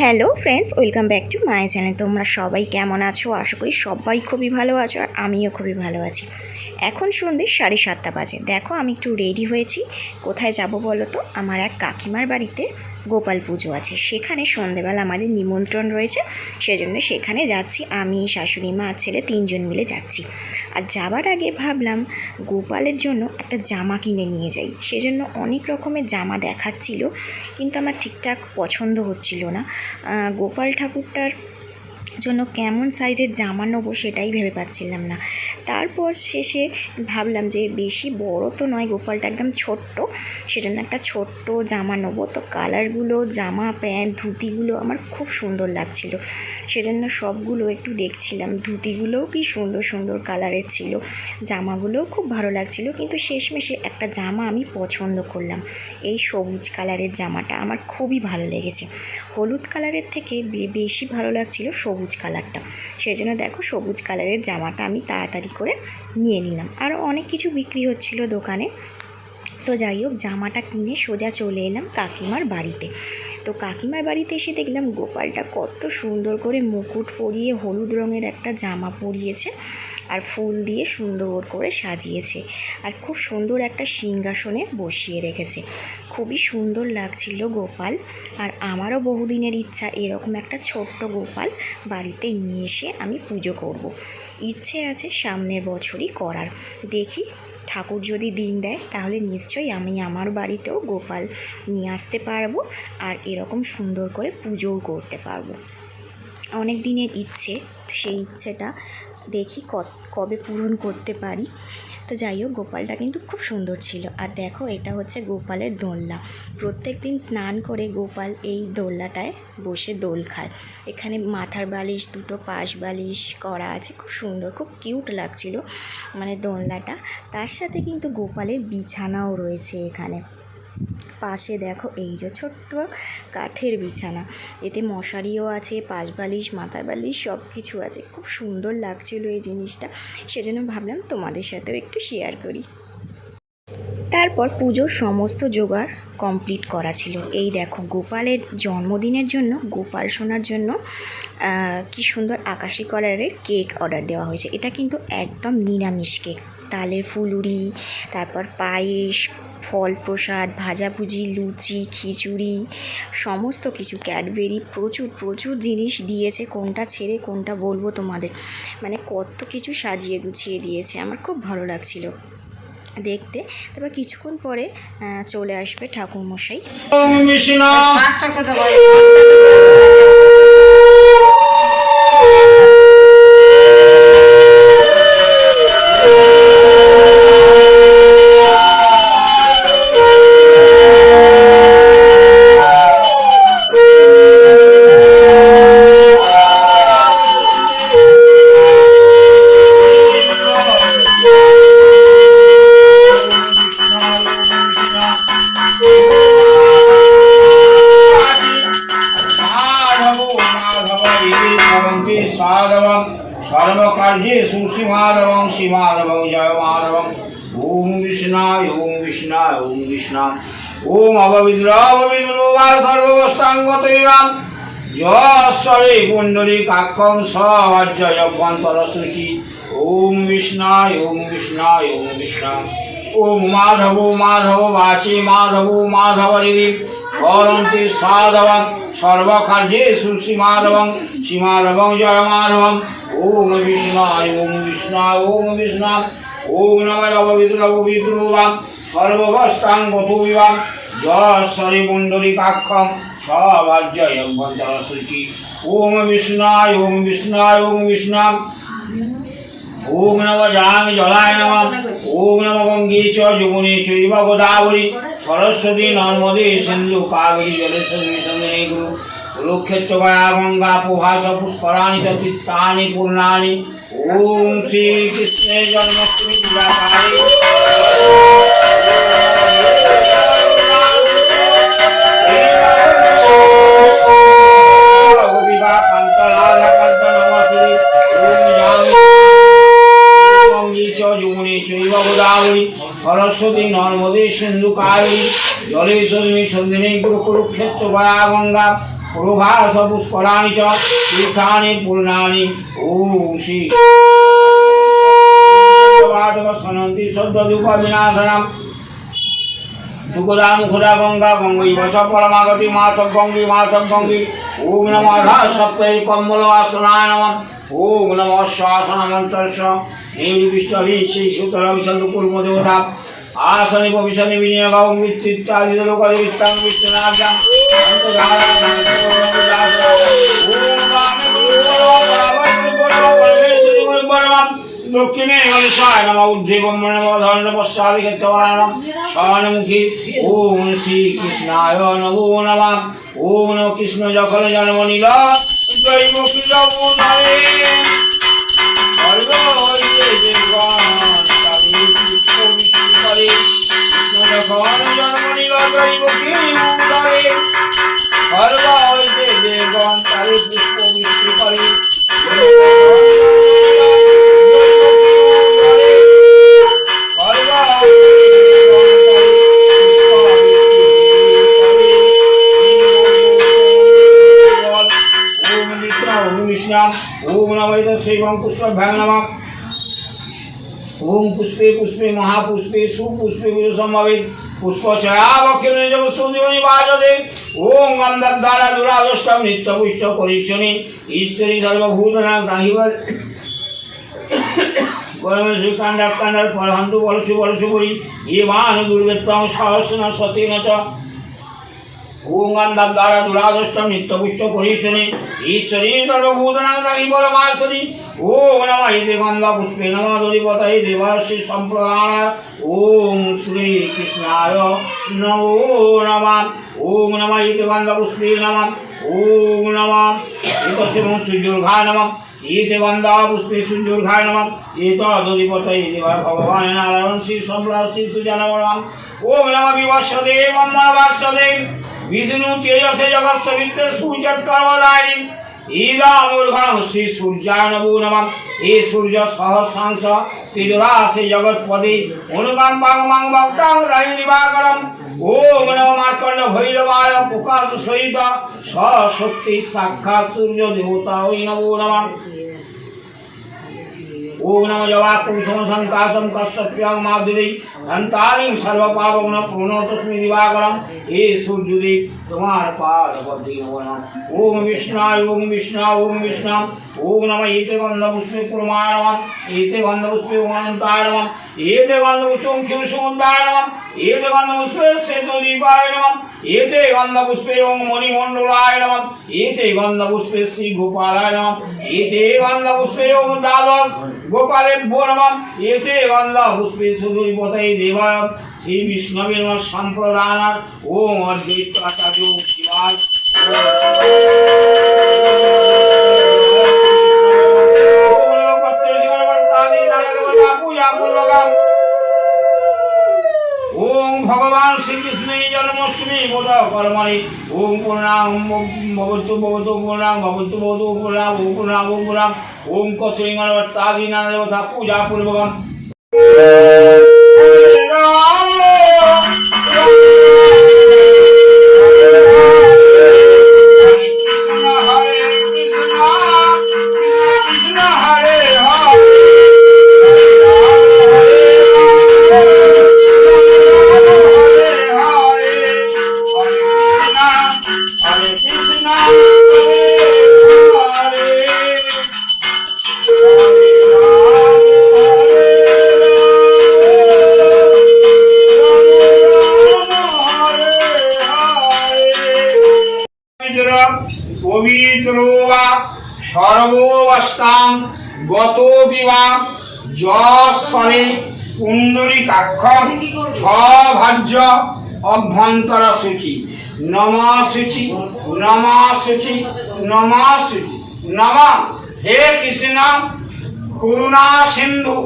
Hello friends, welcome back to my channel. তোমরা সবাই কেমন আছো? আশা করি সবাই খুবই ভালো আছো আর আমিও খুবই ভালো আছি। এখন সন্ধ্যে সাড়ে সাতটা বাজে। দেখো, আমি একটু রেডি হয়েছি। কোথায় যাব বলো তো? আমার এক কাকিমার বাড়িতে গোপাল পুজো আছে। সেখানে সন্ধেবেলা আমাদের নিমন্ত্রণ রয়েছে। সেজন্য সেখানে যাচ্ছি। আমি, শাশুড়ি মা, আর ছেলে তিনজন মিলে যাচ্ছি। আর যাবার আগে ভাবলাম গোপালের জন্য একটা জামা কিনে নিয়ে যাই। সেজন্য অনেক রকমের জামা দেখাচ্ছিল, কিন্তু আমার ঠিকঠাক পছন্দ হচ্ছিল না। গোপাল ঠাকুরটার জন্য কেমন সাইজের জামা নেব সেটাই ভেবে পাচ্ছিলাম না। তারপর শেষে ভাবলাম যে বেশি বড় তো নয়, গোপালটা একদম ছোট্ট, সেজন্য একটা ছোট্ট জামা নেব। তো কালারগুলো, জামা, প্যান্ট, ধুতিগুলো আমার খুব সুন্দর লাগছিল। সেজন্য সবগুলো একটু দেখছিলাম। ধুতিগুলোও কি সুন্দর সুন্দর কালারের ছিল। জামাগুলোও খুব ভালো লাগছিল। কিন্তু শেষমেশে একটা জামা আমি পছন্দ করলাম। এই সবুজ কালারের জামাটা আমার খুবই ভালো লেগেছে। হলুদ কালারের থেকে বেশি ভালো লাগছিল সবুজ কালারটা। সেই জন্য দেখো সবুজ কালারের জামাটা আমি তাড়াতাড়ি করে নিয়ে নিলাম। আরও অনেক কিছু বিক্রি হচ্ছিল দোকানে। তো যাই হোক, জামাটা কিনে সোজা চলে এলাম কাকিমার বাড়িতে। তো কাকিমার বাড়িতে এসে দেখলাম গোপালটা কত সুন্দর করে মুকুট পরিয়ে হলুদ রঙের একটা জামা পরিয়েছে। আর ফুল দিয়ে সুন্দর করে সাজিয়েছে। আর খুব সুন্দর একটা সিংহাসনে বসিয়ে রেখেছে। খুবই সুন্দর লাগছিল গোপাল। আর আমারও বহুদিনের ইচ্ছা এরকম একটা ছোট্ট গোপাল বাড়িতে নিয়ে এসে আমি পুজো করব। ইচ্ছে আছে সামনের বছরই করার। দেখি, ঠাকুর যদি দিন দেয় তাহলে নিশ্চয়ই আমি আমার বাড়িতেও গোপাল নিয়ে আসতে পারব আর এরকম সুন্দর করে পুজোও করতে পারব। অনেক দিনের ইচ্ছে, সেই ইচ্ছেটা দেখি কবে পূরণ করতে পারি। তো যাই হোক, গোপালটা কিন্তু খুব সুন্দর ছিল। আর দেখো, এটা হচ্ছে গোপালের দোলনা। প্রত্যেক দিন স্নান করে গোপাল এই দোলনাটায় বসে দোল খায়। এখানে মাথার বালিশ, দুটো পাশ বালিশ করা আছে। খুব সুন্দর, খুব কিউট লাগছিল মানে দোলনাটা। তার সাথে কিন্তু গোপালের বিছানাও রয়েছে এখানে। পাশে দেখো এই যে ছোট্ট কাঠের বিছানা। এতে মশারিও আছে পাশ বালিশ মাথার বালিশ সব কিছু আছে। খুব সুন্দর লাগছিল এই জিনিসটা। সেজন্য ভাবলাম তোমাদের সাথেও একটু শেয়ার করি। তারপর পুজোর সমস্ত জোগাড় কমপ্লিট করা ছিল। এই দেখো গোপালের জন্মদিনের জন্য, গোপাল সোনার জন্য কি সুন্দর আকাশি কালারের কেক অর্ডার দেওয়া হয়েছে। এটা কিন্তু একদম নিরামিষ কেক তালের ফুলুরি তারপর পায়েস ফল প্রসাদ ভাজাভুজি লুচি খিচুড়ি সমস্ত কিছু ক্যাডবেরি প্রচুর প্রচুর জিনিস দিয়েছে। কোনটা ছেড়ে কোনটা বলব তোমাদের? মানে কত কিছু সাজিয়ে গুছিয়ে দিয়েছে আমার খুব ভালো লাগছিল। দেখতে। তারপর কিছুক্ষণ পরে চলে আসবে ঠাকুরমশাই। জয় মাধবং ওম বিষ্ণায় ওম বিষ্ণায় ওম বিষ্ণায় ওম অববিদ্র অববিদ্রুবার সর্ববস্তাঙ্গতৈরাম যশ্বরে পুণ্ডরী কাক্ষং সজ্জয়ভ্যন্তরশ্রুচি ওম বিষ্ণায় ওম বিষ্ণায় ওম বিষ্ণায় ওম মাধব মাধব বাচি মাধব মাধব দিদি করন্তি সাধবং সর্বকার্যেষু শ্রীমাধবং শ্রীমাধবং জয় মাধবং ওম বিষ্ণায় ওম বিষ্ণায় ওম বিষ্ণায় ওম নম অববিদ্রব বিদ্রুবাং সর্ববস্তাং গত বিবাং যশ্বরী পুণ্ডরী কাক্ষং সভাজ্যয়ভ্যন্তর সূচি ওম বিষ্ণায় ওম বিষ্ণায় ওম বিষ্ণায় ওম নম জামি জলায় নম। ওম নম গঙ্গে চ যমুনে চৈব গোদাবরী। সরস্বতী নর্মদে সিন্ধু কাবেরী জলেশ্বরী সন্দেহে গুরু। কুরুক্ষেত্র গঙ্গা, প্রভাস পুষ্করাণি চিত্তানি পূর্ণানি ওম জন্মাষ্টমী চ যমুনে চৈব সরস্বতী নর্মদে সিন্ধু কাবেরী জলেশ্বরী সন্ধিনী গুরু কুরুক্ষেত্র গয়া গঙ্গা। প্রভাস পুষ্করাণি চ তীর্থানি পূর্ণানি ওম শ্রী সনন্তি সদ্য দুঃখ বিনাশনম সুখদা মুখদা গঙ্গা গঙ্গৈ বচ পরমাগতি মাতক গঙ্গি মাতক গঙ্গি। ওম নম আধা সপ্তাহে কম্বল আসনায় নম। ওম নম শ্বাসন মন্ত্রস্য নির্বিষ্ট শ্রী সুতরাং চন্দ্রকুল দেবতা আসনে ভবিষ্যনে বিনিয়োগ বিষ্ণুনাভ্যাম দক্ষিণে গণেশায় নম ব্রহ্মণ ধরণ পশ্চাদি ক্ষেত্রবায় নম স্বর্ণমুখী ওম শ্রী কৃষ্ণায় নমো নমঃ কৃষ্ণ যখন জন্ম নিল। কৃষ্ণ যখন জন্ম নিল সর্ব হইতে দেবগণ তাদের পুষ্প বৃষ্টি করে ওম নিত্যাম ওম বিষ্ণাম ওম নমৈত শিবং পুষ্পভ্যাং নমঃ ওম পুষ্পে পুষ্পে মহাপুষ্পে সুপুষ্পে সম্ভবেত পুষ্প ছয়াবক্ষিণে জব দ্বারা দুরাদষ্টম নিত্য পুষ্ট করিষ্যনি। ঈশ্বরী সর্বভূতনাং গ্রাহিব। পরমেশ্বর কাণ্ডার কাণ্ডার পরহান্ত বলসু বলসু করি। ইমান দুর্বেত্তম দুর্গেত্তম সহস্র ওম গন্ধদ্বারা দুরাদষ্টম নিত্য পুষ্ট করিষ্যনি ঈশ্বরী সর্বভূতনাং গ্রাহি পরমার্থনি ওম নম ইতি গন্ধ পুষ্পে নম দধিপতয়ে দেবাশ্রী সম্প্রদায় ওম শ্রী কৃষ্ণায় নমো নমঃ। ওম নম ইতি গন্ধ পুষ্পে নম। ওম নম। এতস্য সূর্যোর্ঘায় নম। এতে গন্ধা পুষ্পে সূর্যোর্ঘায় নম। এত দধিপতয়ে দেবা ভগবান নারায়ণ শ্রী সম্প্রদায় তেজসে জগৎ সবিত্র সূর্যৎ কর্মদায়ী ইদামূর্ঘম শ্রী সূর্যায় নমো। নমঃ এ সূর্য সহস্রাংশ তিরুরাশি জগৎপতি অনুকম্পাং মাং ভক্তাং রহি ওম নমঃ মার্কণ্ড ভৈরবায় প্রকাশ সহিত সশক্তি সাক্ষাৎ সূর্য দেবতা ওই নমো। নমঃ ওম নম জবাকুম সংকাশম কশ্যপ্যাং মাধুরী ধন্তারিং সর্বপাবগ্ন প্রণতস্মি দিবাকরম। হে সূর্যদেব, তোমার পাদ পদ্মে নমঃ ওম বিষ্ণায় ওম বিষ্ণা ওম বিষ্ণাম ওম নম। এতে গন্ধ পুষ্পে কুর্মায় নমঃ। এতে গন্ধ পুষ্পে অনন্তায় নমঃ। এতে গন্ধ পুষ্পে ক্ষীর সমুদ্রায় নমঃ। এতে গন্ধ পুষ্পে শ্বেত দীপায় নমঃ। এতে গন্ধ পুষ্পে ওং মণিমণ্ডলায় নমঃ। এতে গন্ধ পুষ্পে শ্রী গোপালায় নমঃ। এতে গন্ধ পুষ্পে ওং দ্বাদশ গোপালেভ্যো নমঃ। এতে গন্ধ পুষ্পে সুদূর বিষ্ণবে নমঃ সম্প্রদান ওম অদ্বৈত আচার্য শিবায় ওম ভগবান শ্রীকৃষ্ণ জন্মাষ্টমী বোধ কর্মণি ওম পূর্ণাম ভবতু ভবতু পূর্ণাম ভবতু ভবতু পূর্ণাম ওম পূর্ণাম ওম পূর্ণাম ওম কচরিঙ্গি নানা দেবতা পূজা পূর্বকম সর্বস্থান গত বিবা যশনে পুণ্ডরী কাক্ষ ভাজ্য অভ্যন্তর সূচি নমা সূচি। নমা সূচি নমা সূচি নমা। হে কৃষ্ণ করুণা সিন্ধু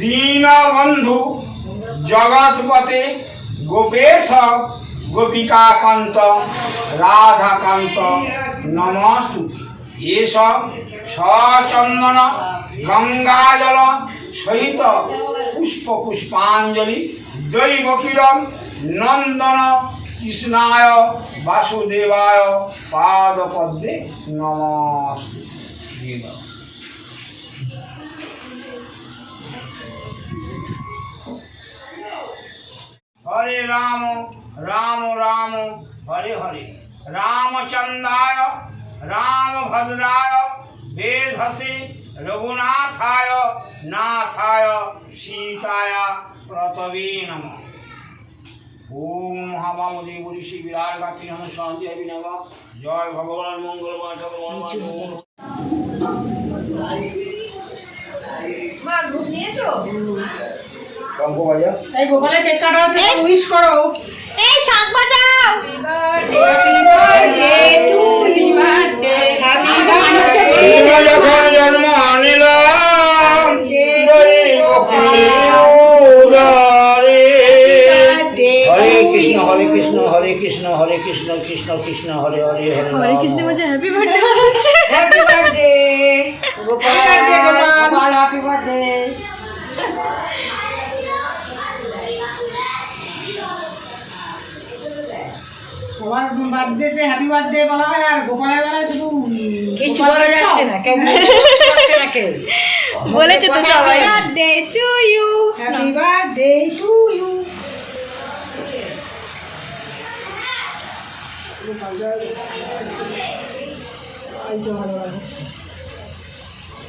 দীনবন্ধু জগৎপতে গোপেশ গোপিকাকান্ত রাধাকান্ত নমস্তুতি। এসব সচন্দন, গঙ্গাজল সহিত পুষ্প পুষ্পাঞ্জলি দৈবকিরম নন্দন, কৃষ্ণায়, বাসুদেবায় পাদ পদ্মে নমস্তে। হরে রাম রাম রাম, হরে হরে রামচন্দ্রায় রামভদ্রায় বেধসে রঘুনাথায় নাথায় সীতায় প্রতবে নম ওম মহাবামদে বলি শ্রী বিরাট গাত্রী নম শান্তি হবি নম জয় ভগবান মঙ্গল মা দুধ নিয়েছো? এই গোপালের কেক কাটা হচ্ছে উইশ করো। এই শাক বাজাও। আনিলাম গরিব কুলের উদারে। হরে কৃষ্ণ হরে কৃষ্ণ হরে কৃষ্ণ হরে কৃষ্ণ কৃষ্ণ কৃষ্ণ হরে হরে হরে হরে কৃষ্ণ হ্যাপি বার্থডে সবার বার্থডেতে হ্যাপি বার্থডে বলা হয় আর গোপালের বেলায় শুধু কিছু বলা যাচ্ছে না কেউ বলতে না কেউ। বলেছে তো সবাই। Birthday to you happy birthday to you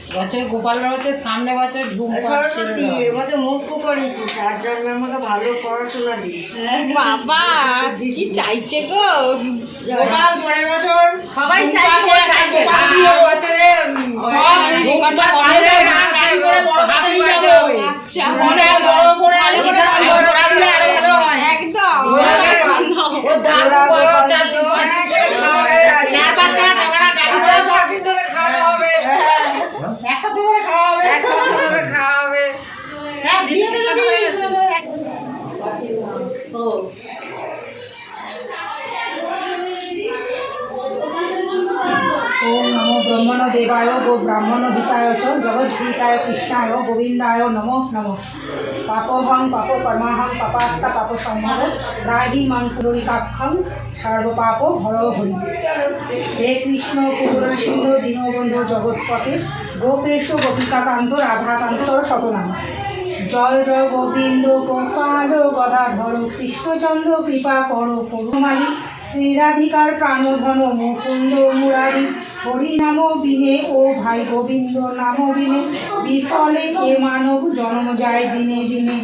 বছর গোপাল হচ্ছে সামনে বছর ধুম সরস্বতী মধ্যে মুখ করেছি তার জন্য আমাকে ভালো পড়াশোনা দিস বাবা কি চাইছে গো গোপাল পরের বছর সবাই চাইছে বছরে সব এই দোকানটা ওম নমো ব্রহ্মণ দেবায় গো ব্রাহ্মণ হিতায় চ জগদ্ভীতায় কৃষ্ণায় গোবিন্দায় নমো নমঃ। পাপহং পাপ কর্মাহং পাপাত্তা পাপ সম্ভব। রাহি মাং পুররিকাক্ষং সর্বপাপ হর হরি। হে কৃষ্ণ করুণা সিন্ধু দীনবন্ধু জগৎপথে গোপেশ গোপিকাকান্ত রাধাকান্ত শতনাম। জয় জয় গোবিন্দ গোপাল গদাধর কৃষ্ণচন্দ্র কৃপা করো করুমালি শ্রীরাধিকার প্রাণধন মুকুন্দ মুরারি হরি নাম বিনে, ও ভাই গোবিন্দ নাম বিনে, বিফলে এ মানব জন্ম যায় দিনে দিনে।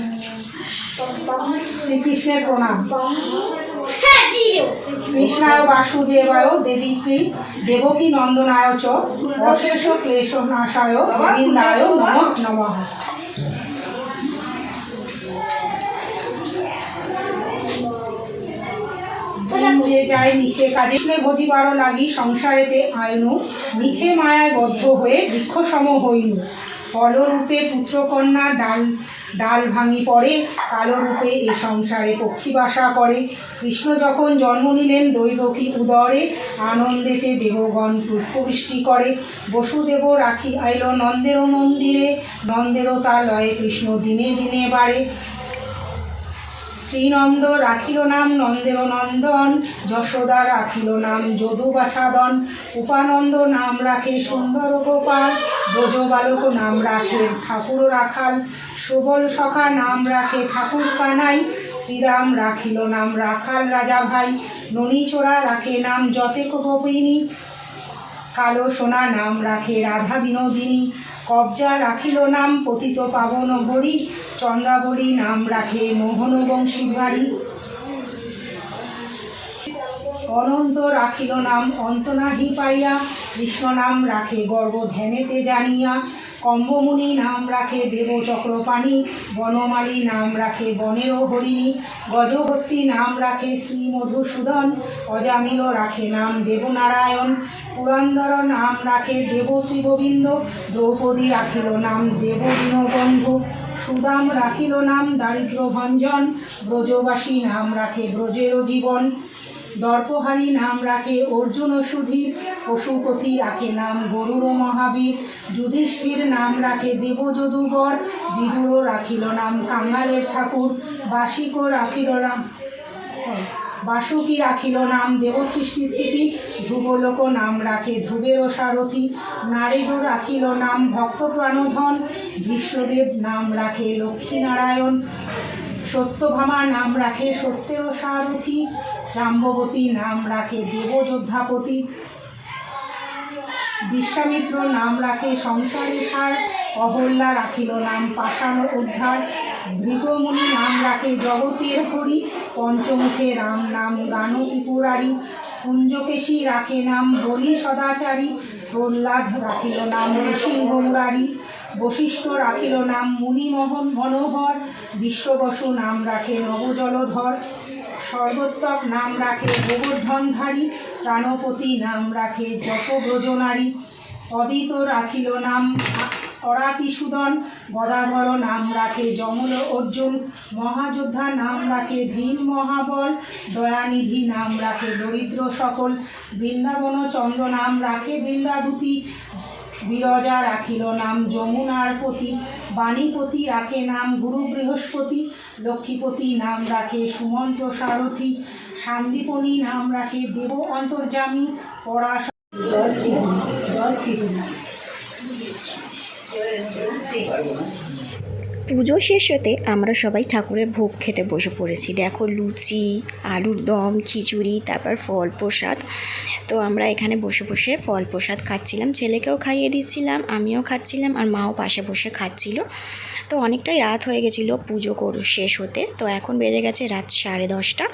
শ্রীকৃষ্ণের প্রণাম। কৃষ্ণায় বাসুদেবায় দেবীকে দেবকী নন্দনায় চ, অশেষ ক্লেশ নাশায় গোবিন্দায় নম নমঃ। যে যায় নিচে। কাজে কৃষ্ণের ভজিবারও লাগি সংসারেতে আইনু নিচে মায়ায় বদ্ধ হয়ে বৃক্ষ সম হইনু। ফলরূপে পুত্রকন্যা ডাল ডাল ভাঙি পড়ে। কালো রূপে এ সংসারে পক্ষী বাসা করে। কৃষ্ণ যখন জন্ম নিলেন দৈবকী উদরে, আনন্দেতে দেবগণ পুষ্পবৃষ্টি করে। বসুদেব রাখি আইল নন্দেরও মন্দিরে, নন্দেরও তার লয়ে কৃষ্ণ দিনে দিনে বাড়ে। শ্রীনন্দ রাখিল নাম নন্দের নন্দন, যশোদা রাখিল নাম, যদু বাছাদন। উপানন্দ নাম রাখে সুন্দর গোপাল, ব্রজ বালক নাম রাখে ঠাকুর রাখাল। সুবল সখা নাম রাখে ঠাকুর কানাই, শ্রীরাম রাখিল নাম রাখাল রাজা ভাই। ননীচোরা রাখে নাম যতেক গোপিনী কালো সোনা নাম রাখে রাধা বিনোদিনী। কবজা রাখিল নাম, পতিত পাবন ভরি চন্দ্রাভরি নাম রাখে মোহন বংশী ভারী অনন্ত রাখিল নাম, অন্তনাহি পাইয়া, কৃষ্ণ নাম রাখে গর্ব ধ্যানেতে জানিয়া। কম্বমুনি নাম রাখে দেবচক্রপাণি, বনমালী নাম রাখে বনেরও হরিণী, গজহস্তি নাম রাখে শ্রী মধুসূদন অজামিল রাখে নাম দেবনারায়ণ, পুরন্দর নাম রাখে দেব শ্রীগোবিন্দ দ্রৌপদী রাখিল নাম দেব দীনবন্ধু সুদাম রাখিল নাম দারিদ্র ভঞ্জন ব্রজবাসী নাম রাখে ব্রজেরও জীবন। দর্পহারী নাম রাখে অর্জুন সুধীর পশুপতি রাখে নাম গরুর মহাবীর। যুধিষ্ঠির নাম রাখে দেব দেবযদুবর বিদুর রাখিল নাম কাঙালের ঠাকুর বাসিক রাখিল নাম বাসুকি রাখিল নাম দেব সৃষ্টি স্থিতি ধ্রুবলোক নাম রাখে ধ্রুবেরও সারথি, নারীরও রাখিল নাম ভক্ত প্রাণধন, বিশ্বদেব নাম রাখে লক্ষ্মীনারায়ণ সত্যভামা নাম রাখে সত্যেরও সারথি, জাম্ববতী নাম রাখে দেবযোদ্ধাপতি। বিশ্বামিত্র নাম রাখে সংসারে সার, অহল্যা রাখিল নাম পাষাণ উদ্ধার। ভৃগমুনি নাম রাখে জগতের হরি, পঞ্চমুখে রাম নাম গান ত্রিপুরারি। কুঞ্জকেশী রাখে নাম বলি সদাচারী, প্রহ্লাদ রাখিল নাম নৃসিংহ মুরারি বশিষ্ঠ রাখিল নাম মুনিমোহন মনোহর, বিশ্ববসু নাম রাখে নবজলধর। সর্বোত্তক নাম রাখে গোবর্ধনধারী, প্রাণপতি নাম রাখে যত ব্রজনারী অদিত রাখিল নাম অরাতিসুদন গদাধর নাম রাখে যমল অর্জুন। মহাযোদ্ধা নাম রাখে ভীম মহাবল, দয়ানিধি নাম রাখে দরিদ্র সকল। বৃন্দাবন চন্দ্র নাম রাখে বৃন্দাদূতি। বিরজা রাখিল নাম যমুনার পতি, বাণীপতি রাখে নাম গুরু বৃহস্পতি, লক্ষ্মীপতি নাম রাখে সুমন্ত সারথি শান্তিপণি নাম রাখে দেব অন্তর্যামী, পরাশ পুজো শেষ হতে আমরা সবাই ঠাকুরের ভোগ খেতে বসে পড়েছি। দেখো লুচি, আলুর দম, খিচুড়ি, তারপর ফল প্রসাদ। তো আমরা এখানে বসে বসে ফল প্রসাদ খাচ্ছিলাম। ছেলেকেও খাইয়ে দিচ্ছিলাম, আমিও খাচ্ছিলাম আর মাও পাশে বসে খাচ্ছিল। তো অনেকটাই রাত হয়ে গেছিল পুজো কর, শেষ হতে। তো এখন বেজে গেছে রাত সাড়ে দশটা।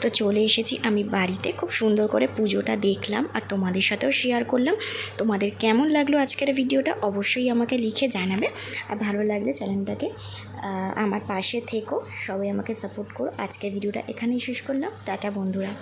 তো চলে এসেছি আমি বাড়িতে। খুব সুন্দর করে পুজোটা দেখলাম আর তোমাদের সাথেও শেয়ার করলাম। তোমাদের কেমন লাগল আজকের ভিডিওটা অবশ্যই আমাকে লিখে জানাবে। আর ভালো লাগলে চ্যানেলটাকে আমার পাশে থেকো। সবাই আমাকে সাপোর্ট করো। আজকের ভিডিওটা এখানেই শেষ করলাম। টাটা বন্ধুরা।